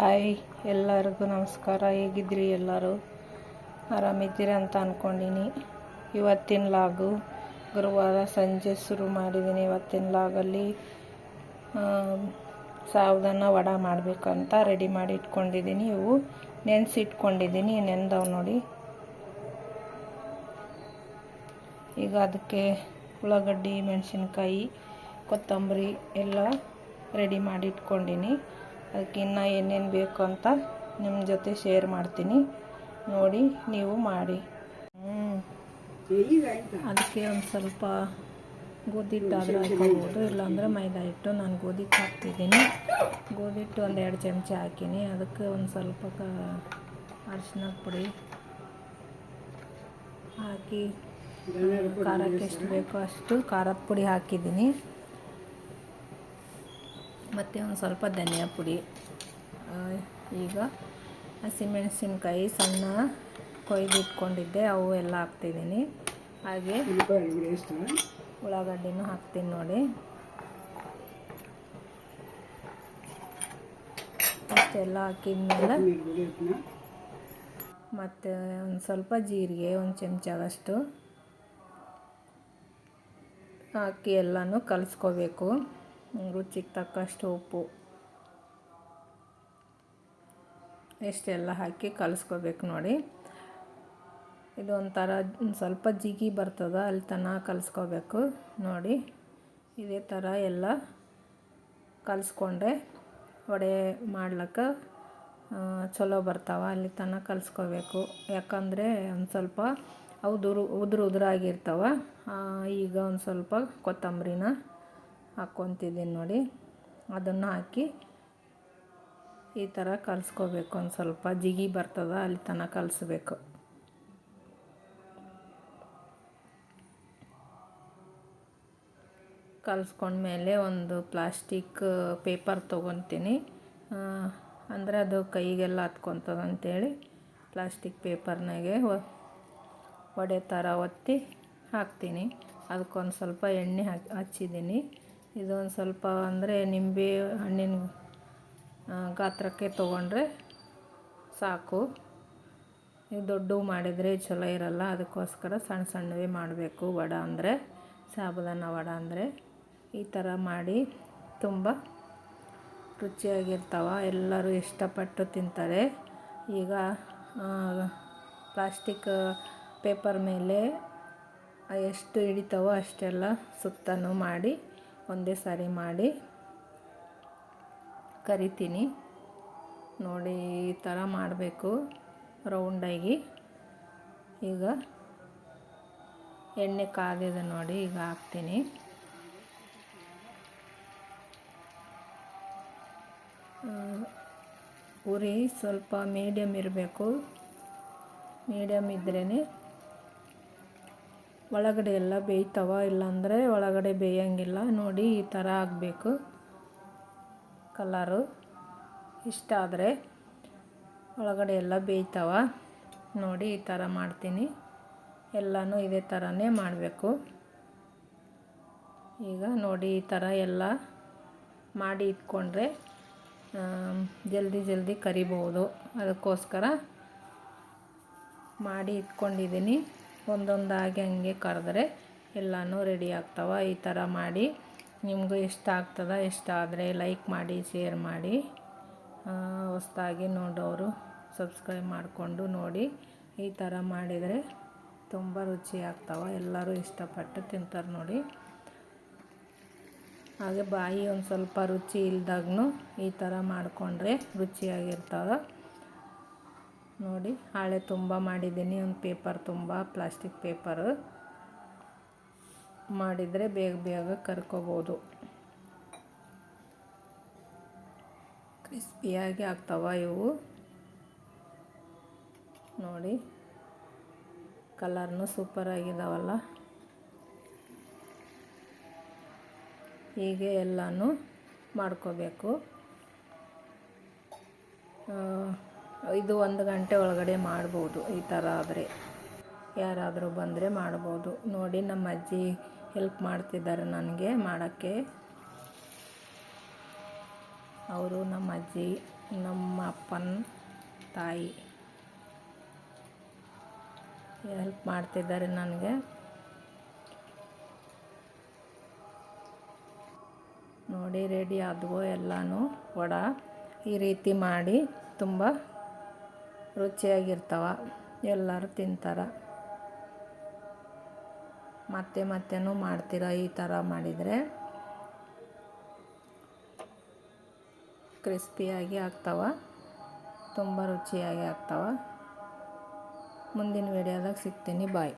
Hi ಎಲ್ಲರಿಗೂ ನಮಸ್ಕಾರ. ಹೇಗಿದ್ರಿ ಎಲ್ಲರೂ? ಆರಾಮಿದ್ದೀರಿ ಅಂತ ಅಂದ್ಕೊಂಡಿನಿ ಇವತ್ತಿನ ಲಾಗು ಗುರುವಾರ ಸಂಜೆ ಶುರು ಮಾಡಿದ್ದೀನಿ. ಇವತ್ತಿನ ಲಾಗಲ್ಲಿ ಸಾವಧಾನ ವಡ ಮಾಡಬೇಕಂತ ರೆಡಿ ಮಾಡಿ ಇಟ್ಕೊಂಡಿದ್ದೀನಿ ಇವು ನೆನೆಸಿಟ್ಕೊಂಡಿದ್ದೀನಿ. ನೆನೆದವು ನೋಡಿ. ಈಗ ಅದಕ್ಕೆ ಉಳ್ಳಾಗಡ್ಡಿ, ಮೆಣಸಿನ್ಕಾಯಿ, ಕೊತ್ತಂಬರಿ ಎಲ್ಲ ರೆಡಿ ಮಾಡಿ ಇಟ್ಕೊಂಡಿನಿ ಅದಕ್ಕೆ ಇನ್ನು ಏನೇನು ಬೇಕು ಅಂತ ನಿಮ್ಮ ಜೊತೆ ಶೇರ್ ಮಾಡ್ತೀನಿ. ನೋಡಿ, ನೀವು ಮಾಡಿ. ಅದಕ್ಕೆ ಒಂದು ಸ್ವಲ್ಪ ಗೋಧಿ ಹಿಟ್ಟಾದರೂ ಹಾಕೋಬೋದು. ಇಲ್ಲಾಂದ್ರೆ ಮೈದಾ ಹಿಟ್ಟು ನಾನು ಗೋಧಿ ಹಿಟ್ಟು ಹಾಕ್ತಿದ್ದೀನಿ. ಗೋಧಿ ಹಿಟ್ಟು ಒಂದು ಎರಡು ಚಮಚ ಹಾಕೀನಿ. ಅದಕ್ಕೆ ಒಂದು ಸ್ವಲ್ಪ ಕ ಅರಿಶಿನ ಪುಡಿ ಹಾಕಿ. ಖಾರಕ್ಕೆ ಎಷ್ಟು ಬೇಕೋ ಅಷ್ಟು ಖಾರದ ಪುಡಿ ಹಾಕಿದ್ದೀನಿ. ಮತ್ತು ಒಂದು ಸ್ವಲ್ಪ ಧನಿಯಾ ಪುಡಿ. ಈಗ ಹಸಿಮೆಣಸಿನ್ಕಾಯಿ ಸಣ್ಣ ಕೊಯ್ದಿಟ್ಕೊಂಡಿದ್ದೆ ಅವು ಎಲ್ಲ ಹಾಕ್ತಿದ್ದೀನಿ. ಹಾಗೆ ಉಳ್ಳಾಗಡ್ಡಿನೂ ಹಾಕ್ತೀನಿ ನೋಡಿ. ಅಷ್ಟೆಲ್ಲ ಹಾಕಿದ್ಮೇಲೆ ಮತ್ತು ಒಂದು ಸ್ವಲ್ಪ ಜೀರಿಗೆ, ಒಂದು ಚಮಚದಷ್ಟು ಹಾಕಿ ಎಲ್ಲನೂ ಕಲಿಸ್ಕೋಬೇಕು. ರುಚಿಗೆ ತಕ್ಕಷ್ಟು ಉಪ್ಪು ಇಷ್ಟೆಲ್ಲ ಹಾಕಿ ಕಲಿಸ್ಕೋಬೇಕು ನೋಡಿ. ಇದು ಒಂಥರ ಸ್ವಲ್ಪ ಜಿಗಿ ಬರ್ತದೆ, ಅಲ್ಲಿ ತನಕ ಕಲಸ್ಕೋಬೇಕು ನೋಡಿ. ಇದೇ ಥರ ಎಲ್ಲ ಕಲಿಸ್ಕೊಂಡ್ರೆ ವಡೆ ಮಾಡ್ಲಿಕ್ಕೆ ಚಲೋ ಬರ್ತಾವೆ, ಅಲ್ಲಿ ತನಕ ಕಲಸ್ಕೋಬೇಕು. ಯಾಕಂದರೆ ಒಂದು ಸ್ವಲ್ಪ ಅವು ಉದುರು ಉದುರು ಉದುರಾಗಿರ್ತಾವೆ. ಈಗ ಒಂದು ಸ್ವಲ್ಪ ಕೊತ್ತಂಬರಿನ ಹಾಕ್ಕೊತಿದ್ದೀನಿ ನೋಡಿ. ಅದನ್ನು ಹಾಕಿ ಈ ಥರ ಕಲಿಸ್ಕೋಬೇಕು ಒಂದು ಸ್ವಲ್ಪ. ಜಿಗಿ ಬರ್ತದ, ಅಲ್ಲಿ ತನಕ ಕಲಿಸ್ಬೇಕು. ಕಲಿಸ್ಕೊಂಡ್ಮೇಲೆ ಒಂದು ಪ್ಲಾಸ್ಟಿಕ್ ಪೇಪರ್ ತೊಗೊತೀನಿ. ಅಂದರೆ ಅದು ಕೈಗೆಲ್ಲ ಹತ್ಕೊತದ ಪ್ಲಾಸ್ಟಿಕ್ ಪೇಪರ್ನಾಗೆ ಒಡೆ ಥರ ಒತ್ತಿ ಹಾಕ್ತೀನಿ. ಅದಕ್ಕೊಂದು ಸ್ವಲ್ಪ ಎಣ್ಣೆ ಹಾಕಿ ಹಚ್ಚಿದ್ದೀನಿ ಇದೊಂದು ಸ್ವಲ್ಪ ಅಂದರೆ ನಿಂಬೆ ಹಣ್ಣಿನ ಗಾತ್ರಕ್ಕೆ ತೊಗೊಂಡ್ರೆ ಸಾಕು. ನೀವು ದೊಡ್ಡವು ಮಾಡಿದರೆ ಚಲೋ ಇರಲ್ಲ, ಅದಕ್ಕೋಸ್ಕರ ಸಣ್ಣ ಸಣ್ಣವೇ ಮಾಡಬೇಕು. ವಡ ಅಂದರೆ ಸಾಬುದಾನ ವಡ ಅಂದರೆ ಈ ಥರ ಮಾಡಿ ತುಂಬ ರುಚಿಯಾಗಿರ್ತಾವೆ. ಎಲ್ಲರೂ ಇಷ್ಟಪಟ್ಟು ತಿಂತಾರೆ. ಈಗ ಪ್ಲಾಸ್ಟಿಕ್ ಪೇಪರ್ ಮೇಲೆ ಎಷ್ಟು ಹಿಡಿತಾವೋ ಅಷ್ಟೆಲ್ಲ ಸುತ್ತನೂ ಮಾಡಿ ಒಂದೇ ಸಾರಿ ಮಾಡಿ ಕರಿತೀನಿ. ನೋಡಿ, ಈ ಥರ ಮಾಡಬೇಕು ರೌಂಡಾಗಿ. ಈಗ ಎಣ್ಣೆ ಕಾದಿದೆ ನೋಡಿ, ಈಗ ಹಾಕ್ತೀನಿ. ಉರಿ ಸ್ವಲ್ಪ ಮೀಡಿಯಮ್ ಇರಬೇಕು. ಮೀಡಿಯಮ್ ಇದ್ರೇ ಒಳಗಡೆ ಎಲ್ಲ ಬೇಯ್ತವ, ಇಲ್ಲಾಂದರೆ ಒಳಗಡೆ ಬೇಯೋಂಗಿಲ್ಲ. ನೋಡಿ, ಈ ಥರ ಆಗಬೇಕು ಕಲರು. ಇಷ್ಟ ಆದರೆ ಒಳಗಡೆ ಎಲ್ಲ ಬೇಯ್ತವ. ನೋಡಿ, ಈ ಥರ ಮಾಡ್ತೀನಿ. ಎಲ್ಲನೂ ಇದೇ ಥರನೇ ಮಾಡಬೇಕು. ಈಗ ನೋಡಿ, ಈ ಥರ ಎಲ್ಲ ಮಾಡಿ ಇಟ್ಕೊಂಡ್ರೆ ಜಲ್ದಿ ಜಲ್ದಿ ಕರಿಬೋದು ಅದಕ್ಕೋಸ್ಕರ ಮಾಡಿ ಇಟ್ಕೊಂಡಿದ್ದೀನಿ. ಒಂದೊಂದಾಗಿ ಹಂಗೆ ಕರೆದ್ರೆ ಎಲ್ಲನೂ ರೆಡಿ ಆಗ್ತವೆ. ಈ ಥರ ಮಾಡಿ ನಿಮಗೂ ಇಷ್ಟ ಆಗ್ತದೆ, ಇಷ್ಟ ಆದರೆ ಲೈಕ್ ಮಾಡಿ, ಶೇರ್ ಮಾಡಿ. ಹೊಸ್ದಾಗಿ ನೋಡೋರು ಸಬ್ಸ್ಕ್ರೈಬ್ ಮಾಡಿಕೊಂಡು ನೋಡಿ. ಈ ಥರ ಮಾಡಿದರೆ ತುಂಬ ರುಚಿ ಆಗ್ತವೆ. ಎಲ್ಲರೂ ಇಷ್ಟಪಟ್ಟು ತಿಂತಾರೆ ನೋಡಿ. ಹಾಗೆ ಬಾಯಿ ಒಂದು ಸ್ವಲ್ಪ ರುಚಿ ಇಲ್ದಾಗೂ ಈ ಥರ ಮಾಡಿಕೊಂಡ್ರೆ ರುಚಿಯಾಗಿರ್ತವೆ. ನೋಡಿ, ಹಾಳೆ ತುಂಬ ಮಾಡಿದ್ದೀನಿ. ಒಂದು ಪೇಪರ್ ತುಂಬ ಪ್ಲಾಸ್ಟಿಕ್ ಪೇಪರು ಮಾಡಿದರೆ ಬೇಗ ಬೇಗ ಕರ್ಕೋಬೋದು. ಕ್ರಿಸ್ಪಿಯಾಗಿ ಆಗ್ತವ ಇವು. ನೋಡಿ ಕಲರ್ನು ಸೂಪರಾಗಿದ್ದಾವಲ್ಲ ಹೀಗೆ ಎಲ್ಲನೂ ಮಾಡ್ಕೋಬೇಕು. ಇದು ಒಂದು ಗಂಟೆ ಒಳಗಡೆ ಮಾಡ್ಬೋದು. ಈ ಥರ ಆದರೆ ಯಾರಾದರೂ ಬಂದರೆ ಮಾಡ್ಬೋದು. ನೋಡಿ, ನಮ್ಮ ಅಜ್ಜಿ ಹೆಲ್ಪ್ ಮಾಡ್ತಿದ್ದಾರೆ ನನಗೆ ಮಾಡೋಕ್ಕೆ. ಅವರು ನಮ್ಮ ಅಜ್ಜಿ, ನಮ್ಮ ಅಪ್ಪನ ತಾಯಿ. ಹೆಲ್ಪ್ ಮಾಡ್ತಿದ್ದಾರೆ ನನಗೆ. ನೋಡಿ ರೆಡಿ ಆದವು ಎಲ್ಲನೂ. ವಡ ಈ ರೀತಿ ಮಾಡಿ ತುಂಬ ರುಚಿಯಾಗಿರ್ತಾವ, ಎಲ್ಲರೂ ತಿಂತಾರೆ. ಮತ್ತೆ ಮತ್ತೆನೂ ಮಾಡ್ತೀರ ಈ ಥರ ಮಾಡಿದರೆ ಕ್ರಿಸ್ಪಿಯಾಗಿ ಆಗ್ತಾವ, ತುಂಬ ರುಚಿಯಾಗಿ ಆಗ್ತಾವ. ಮುಂದಿನ ವಿಡಿಯೋದಾಗ ಸಿಗ್ತೀನಿ, ಬಾಯ್.